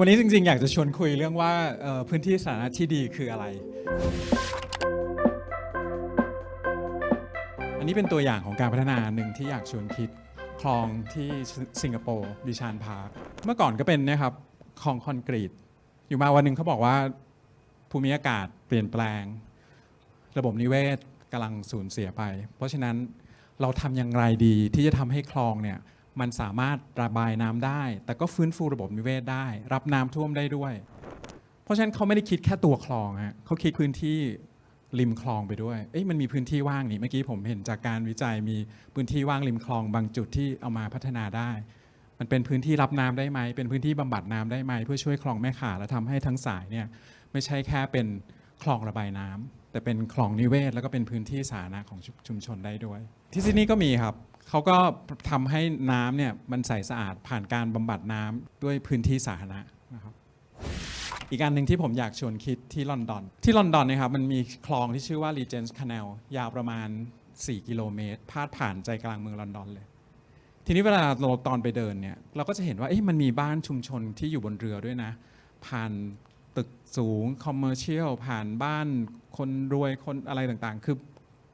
วันนี้จริงๆ อยากจะชวนคุยเรื่องว่าพื้นที่สาธารณะที่ดีคืออะไร อันนี้เป็นตัวอย่างของการพัฒนาหนึ่งที่อยากชวนคิดคลองที่สิงคโปร์ดิชานพาร์คเมื่อก่อนก็เป็นนะครับคลองคอนกรีต อยู่มาวันหนึ่งเขาบอกว่าภูมิอากาศเปลี่ยนแปลง ระบบนิเวศกำลังสูญเสียไป เพราะฉะนั้นเราทำอย่างไรดีที่จะทำให้คลองเนี่ย มันสามารถระบายน้ำได้ แต่ก็ฟื้นฟูระบบนิเวศได้ รับน้ำท่วมได้ด้วย เพราะฉะนั้นเขาไม่ได้คิดแค่ตัวคลองฮะเขาคิดพื้นที่ริมคลองไปด้วยเอ้ยมันมีพื้นที่ว่างนี่เมื่อกี้ผมเห็นจากการวิจัยมีพื้นที่ว่างริมคลองบางจุดที่เอามาพัฒนาได้ มันเป็นพื้นที่รับน้ำได้ไหม เป็นพื้นที่บำบัดน้ำได้ไหม เพื่อช่วยคลองแม่ข่าและทำให้ทั้งสายเนี่ยไม่ใช่แค่เป็นคลองระบายน้ำ แต่เป็นคลองนิเวศ แล้วก็เป็นพื้นที่สาธารณะของชุชุมชนได้ด้วย ที่ซิดนีย์ก็มีครับเขาก็ทำให้น้ำเนี่ยมันใสสะอาดผ่านการบำบัดน้ำด้วยพื้นที่สาธารณะนะครับ อีกอันหนึ่งที่ผมอยากชวนคิดที่ลอนดอน ที่ลอนดอนเนะครับมันมีคลองที่ชื่อว่า Regent's Canal ยาวประมาณ 4 กิโลเมตร พาดผ่านใจกลางเมืองลอนดอนเลย ทีนี้เวลาเราตอนไปเดินเนี่ยเราก็จะเห็นว่าเอ๊ะมันมีบ้านชุมชนที่อยู่บนเรือด้วยนะ ผ่าน ตึกสูงคอมเมอร์เชียลผ่านบ้านคนรวยคนอะไรต่างๆ คือ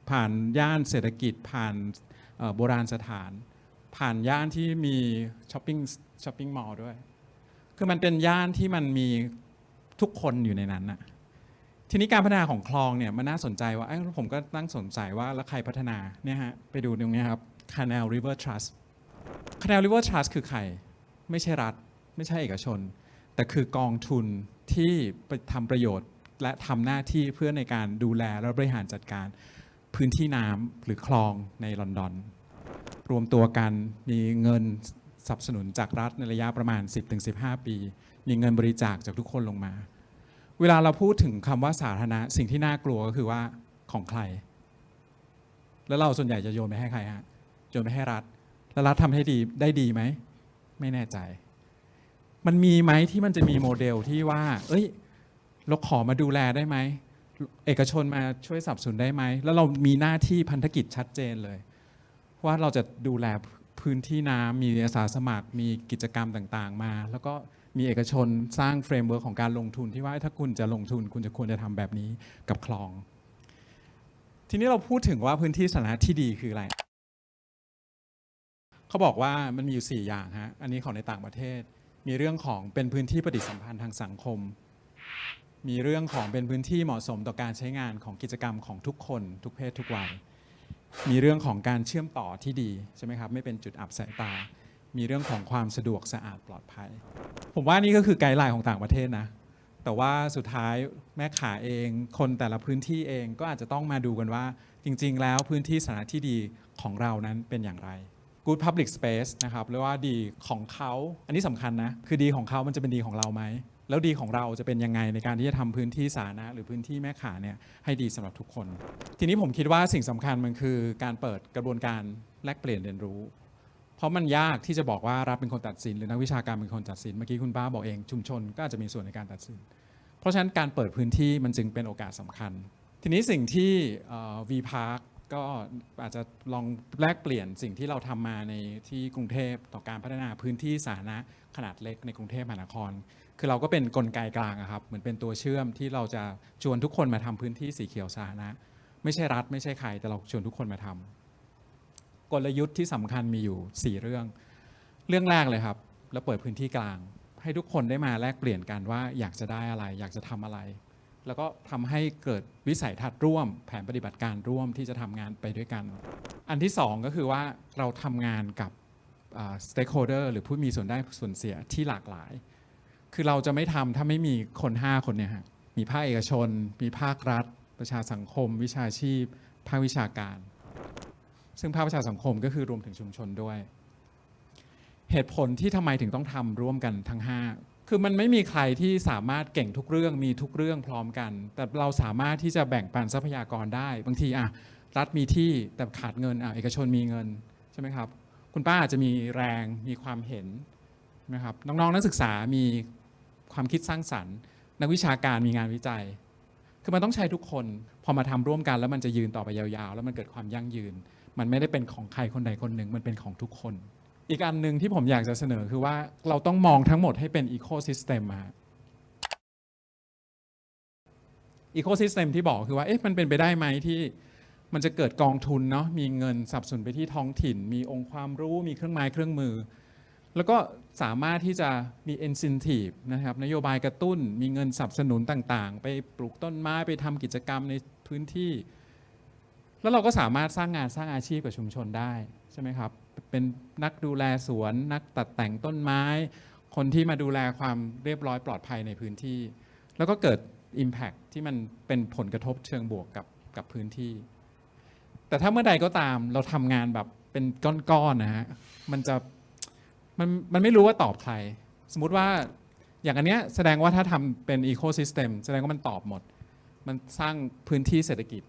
ผ่านย่านเศรษฐกิจผ่านโบราณสถาน ผ่านย่านที่มีช้อปปิ้งช้อปปิ้งมอลล์ด้วย คือมันเป็นย่านที่มันมีทุกคนอยู่ในนั้นนะทีนี้การพัฒนาของคลองเนี่ยมันน่าสนใจว่าผมก็ตั้งสนใจว่าแล้วใครพัฒนาเนี่ยฮะไปดูตรงนี้ครับ Canal River Trust Canal River Trust คือใคร ไม่ใช่รัฐ ไม่ใช่เอกชน แต่คือกองทุน ที่ไปทำประโยชน์ และทำหน้าที่เพื่อในการดูแลและบริหารจัดการพื้นที่น้ำหรือคลองในลอนดอน รวมตัวกันมีเงินสนับสนุนจากรัฐในระยะประมาณ 10-15 ปี มีเงินบริจาคจากทุกคนลงมา เวลาเราพูดถึงคำว่าสาธารณะสิ่งที่น่ากลัวก็คือว่าของใคร แล้วเราส่วนใหญ่จะโยนไปให้ใครฮะโยนไปให้รัฐ แล้วรัฐทำให้ดีได้ดีไหม ไม่แน่ใจ มันมีไหมที่มันจะมีโมเดลที่ว่า เอ้ย เราขอมาดูแลได้ไหม เอกชนมาช่วยสนับสนุนได้ไหม แล้วเรามีหน้าที่พันธกิจชัดเจนเลย ว่าเราจะดูแลพื้นที่น้ำมีอาสาสมัคร มีกิจกรรมต่างๆมา แล้วก็มีเอกชนสร้างเฟรมเวิร์กของการลงทุนที่ว่าถ้าคุณจะลงทุนคุณจะควรจะทำแบบนี้กับคลอง ทีนี้เราพูดถึงว่าพื้นที่สาธารณะที่ดีคืออะไรเขาบอกว่ามันมีอยู่ 4 อย่างฮะอันนี้ของในต่างประเทศ มีเรื่องของเป็นพื้นที่ปฏิสัมพันธ์ทางสังคม มีเรื่องของเป็นพื้นที่เหมาะสมต่อการใช้งานของกิจกรรมของทุกคน ทุกเพศทุกวัย มีเรื่องของการเชื่อมต่อที่ดีใช่ไหมครับ ไม่เป็นจุดอับสายตา มีเรื่องของความสะดวกสะอาดปลอดภัย ผมว่านี่ก็คือไกด์ไลน์ของต่างประเทศนะ แต่ว่าสุดท้ายแม่ขาเอง คนแต่ละพื้นที่เองก็อาจจะต้องมาดูกันว่า จริง ๆ แล้วพื้นที่สาธารณะที่ดีของเรานั้นเป็นอย่างไร Good Public Space นะครับหรือว่าดีของเขาอันนี้สำคัญนะ คือดีของเขามันจะเป็นดีของเราไหม แล้วดีของเราจะเป็นยังไงในการที่จะทำพื้นที่สาธารณะหรือพื้นที่แม่ขาเนี่ยให้ดีสำหรับทุกคน ทีนี้ผมคิดว่าสิ่งสำคัญมันคือการเปิดกระบวนการแลกเปลี่ยนเรียนรู้ เพราะมันยากที่จะบอกว่ารัฐเป็นคนตัดสิน หรือนักวิชาการเป็นคนตัดสินเมื่อกี้คุณป้าบอกเองชุมชนก็อาจจะมีส่วนในการตัดสิน เพราะฉะนั้นการเปิดพื้นที่มันจึงเป็นโอกาสสำคัญ ทีนี้สิ่งที่ V Park ก็อาจจะลองแลกเปลี่ยนสิ่งที่เราทำมาในที่กรุงเทพต่อการพัฒนาพื้นที่สาธารณะขนาดเล็กในกรุงเทพมหานคร คือเราก็เป็นกลไกกลางอะครับ เหมือนเป็นตัวเชื่อมที่เราจะชวนทุกคนมาทำพื้นที่สีเขียวสาธารณะไม่ใช่รัฐไม่ใช่ใครแต่เราชวนทุกคนมาทำกลยุทธ์ที่สำคัญมีอยู่ 4 เรื่อง เรื่องแรกเลยครับ แล้วเปิดพื้นที่กลาง ให้ทุกคนได้มาแลกเปลี่ยนกันว่าอยากจะได้อะไร อยากจะทำอะไร แล้วก็ทำให้เกิดวิสัยทัศน์ร่วม แผนปฏิบัติการร่วมที่จะทำงานไปด้วยกัน อันที่สองก็คือว่าเราทำงานกับสเต็กโฮเดอร์หรือผู้มีส่วนได้ส่วนเสียที่หลากหลาย คือเราจะไม่ทำถ้าไม่มีคน 5 คนเนี่ยฮะมีภาคเอกชน มีภาครัฐ ประชาสังคม วิชาชีพ ภาควิชาการ ซึ่งภาคประชาสังคมก็คือรวมถึงชุมชนด้วย เหตุผลที่ทำไมถึงต้องทำร่วมกันทั้ง 5 คือมันไม่มีใครที่สามารถเก่งทุกเรื่องมีทุกเรื่องพร้อมกัน แต่เราสามารถที่จะแบ่งปันทรัพยากรได้ บางทีอะรัฐมีที่แต่ขาดเงินอะเอกชนมีเงินใช่ไหมครับ คุณป้าอาจจะมีแรงมีความเห็นนะครับน้องๆนักศึกษามีความคิดสร้างสรรค์ นักวิชาการมีงานวิจัย คือมันต้องใช้ทุกคนพอมาทำร่วมกันแล้วมันจะยืนต่อไปยาวๆ แล้วมันเกิดความยั่งยืน มันไม่ได้เป็นของใครคนใดคนหนึ่งมันเป็นของทุกคน อีกอันหนึ่งที่ผมอยากจะเสนอคือว่าเราต้องมองทั้งหมดให้เป็นอีโค y ิสเต็มอะอีโค y ิสเต็มที่บอกคือว่าเอ๊ะมันเป็นไปได้ไหมที่มันจะเกิดกองทุนเนาะมีเงินสนับสนุนไปที่ท้องถิ่น มีองค์ความรู้มีเครื่องไม้เครื่องมือ แล้วก็สามารถที่จะมี incentive นะครับนโยบายกระตุ้น มีเงินสนับสนุนต่างๆ ไปปลูกต้นไม้ไปทำกิจกรรมในพื้นที่ แล้วเราก็สามารถสร้างงานสร้างอาชีพกับชุมชนได้ใช่ไหมครับ เป็นนักดูแลสวน นักตัดแต่งต้นไม้ คนที่มาดูแลความเรียบร้อยปลอดภัยในพื้นที่ แล้วก็เกิด Impact ที่มันเป็นผลกระทบเชิงบวกกับกับพื้นที่ แต่ถ้าเมื่อใดก็ตามเราทำงานแบบเป็นก้อนๆนะฮะมันจะมันมันไม่รู้ว่าตอบใคร สมมุติว่าอย่างอันเนี้ยแสดงว่าถ้าทำเป็นอีโค y ิสเต็มแสดงว่ามันตอบหมด มันสร้างพื้นที่เศรษฐกิจ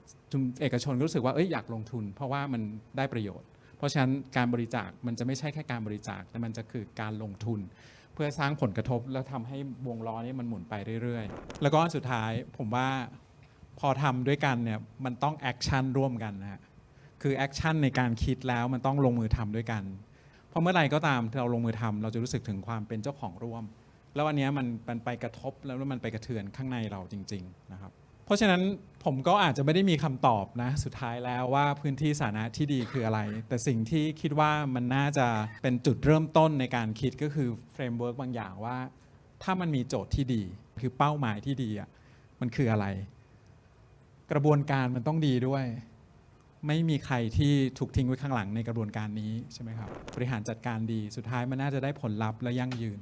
เอกชนก็รู้สึกว่าเอ้ยอยากลงทุน เพราะว่ามันได้ประโยชน์ เพราะฉะนั้นการบริจาคมันจะไม่ใช่แค่การบริจาค แต่มันจะคือการลงทุน เพื่อสร้างผลกระทบแล้วทำให้วงล้อนี้มันหมุนไปเรื่อยๆ แล้วก็สุดท้ายผมว่าพอทำด้วยกันเนี่ยมันต้องแอคชั่นร่วมกันนะฮะคือแอคชั่นในการคิดแล้วมันต้องลงมือทำด้วยกัน เพราะเมื่อไหร่ก็ตามที่เราลงมือทำเราจะรู้สึกถึงความเป็นเจ้าของร่วม แล้วอันนี้มันมันไปกระทบแล้วมันไปกระเทือนข้างในเราจริง ๆ นะครับ เพราะฉะนั้นผมก็อาจจะไม่ได้มีคำตอบนะ สุดท้ายแล้วว่าพื้นที่สาธารณะที่ดีคืออะไร แต่สิ่งที่คิดว่ามันน่าจะเป็นจุดเริ่มต้นในการคิดก็คือเฟรมเวิร์กบางอย่างว่า ถ้ามันมีโจทย์ที่ดี คือเป้าหมายที่ดีอะมันคืออะไร กระบวนการมันต้องดีด้วย ไม่มีใครที่ถูกทิ้งไว้ข้างหลังในกระบวนการนี้ใช่ไหมครับบริหารจัดการดีสุดท้ายมันน่าจะได้ผลลัพธ์และยั่งยืน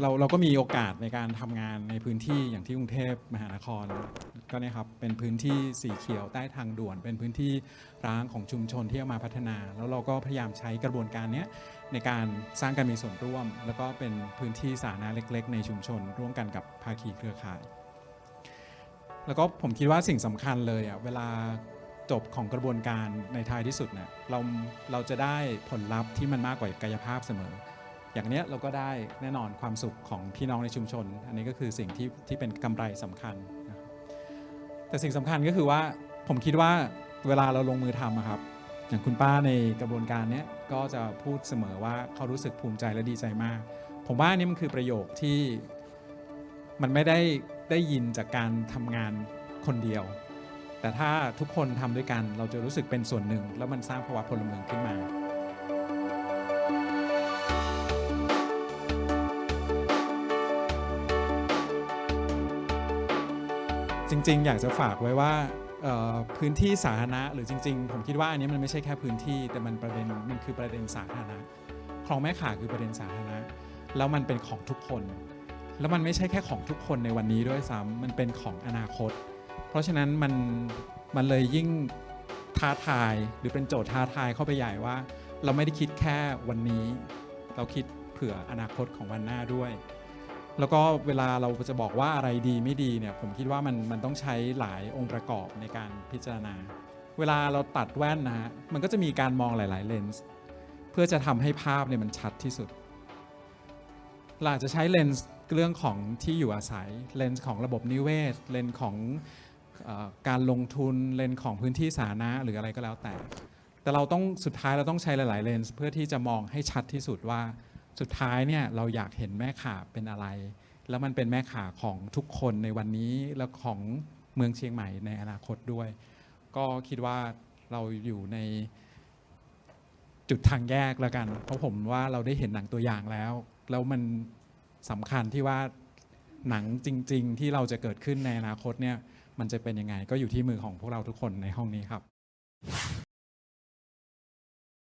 เราเราก็มีโอกาสในการทำงานในพื้นที่อย่างที่กรุงเทพมหานครก็เนี่ยครับเป็นพื้นที่สีเขียวใต้ทางด่วน เป็นพื้นที่ร้างของชุมชนที่เอามาพัฒนา แล้วเราก็พยายามใช้กระบวนการเนี้ยในการสร้างการมีส่วนร่วม แล้วก็เป็นพื้นที่สาธารณะเล็ก ๆ ในชุมชน ร่วมกันกับภาคีเครือข่าย แล้วก็ผมคิดว่าสิ่งสำคัญเลยอะเวลาจบของกระบวนการในท้ายที่สุดเนี่ยเราเราจะได้ผลลัพธ์ที่มันมากกว่ากายภาพเสมอ อย่างเนี้ยเราก็ได้แน่นอนความสุขของพี่น้องในชุมชน อันนี้ก็คือสิ่งที่ที่เป็นกำไรสำคัญนะแต่สิ่งสำคัญก็คือว่าผมคิดว่าเวลาเราลงมือทำอะครับ อย่างคุณป้าในกระบวนการเนี้ยก็จะพูดเสมอว่าเขารู้สึกภูมิใจและดีใจมาก ผมว่านนี่มันคือประโยคที่มันไม่ได้ได้ยินจากการทำงานคนเดียว แต่ถ้าทุกคนทำด้วยกันเราจะรู้สึกเป็นส่วนหนึ่ง แล้วมันสร้างภาวะพลเมืองขึ้นมา จริง ๆ อยากจะฝากไว้ว่าพื้นที่สาธารณะหรือจริง ๆ ผมคิดว่าอันนี้มันไม่ใช่แค่พื้นที่ แต่มันประเด็นมันคือประเด็นสาธารณะคลองแม่ข่าคือประเด็นสาธารณะแล้วมันเป็นของทุกคน แล้วมันไม่ใช่แค่ของทุกคนในวันนี้ด้วยซ้ำมันเป็นของอนาคต เพราะฉะนั้นมันมันเลยยิ่งท้าทายหรือเป็นโจทย์ท้าทายเข้าไปใหญ่ว่า เราไม่ได้คิดแค่วันนี้ เราคิดเผื่ออนาคตของวันหน้าด้วย แล้วก็เวลาเราจะบอกว่าอะไรดีไม่ดีเนี่ยผมคิดว่ามันมันต้องใช้หลายองค์ประกอบในการพิจารณา เวลาเราตัดแว่นนะฮะมันก็จะมีการมองหลายๆเลนส์เพื่อจะทำให้ภาพเนี่ยมันชัดที่สุดเราอาจจะใช้เลนส์เรื่องของที่อยู่อาศัยเลนส์ของระบบนิเวศ เลนส์ของอการลงทุนเลนส์ของพื้นที่สาธารณะหรืออะไรก็แล้วแต่ แต่เราต้องสุดท้ายเราต้องใช้หลาย ๆ เลนส์เพื่อที่จะมองให้ชัดที่สุดว่า สุดท้ายเนี่ยเราอยากเห็นแม่ข่าเป็นอะไร แล้วมันเป็นแม่ข่าของทุกคนในวันนี้แล้วของเมืองเชียงใหม่ในอนาคตด้วย ก็คิดว่าเราอยู่ในจุดทางแยกแล้วกัน เพราะผมว่าเราได้เห็นหนังตัวอย่างแล้ว แล้วมันสำคัญที่ว่าหนังจริง ๆ ที่เราจะเกิดขึ้นในอนาคตเนี่ยมันจะเป็นยังไงก็อยู่ที่มือของพวกเราทุกคนในห้องนี้ครับ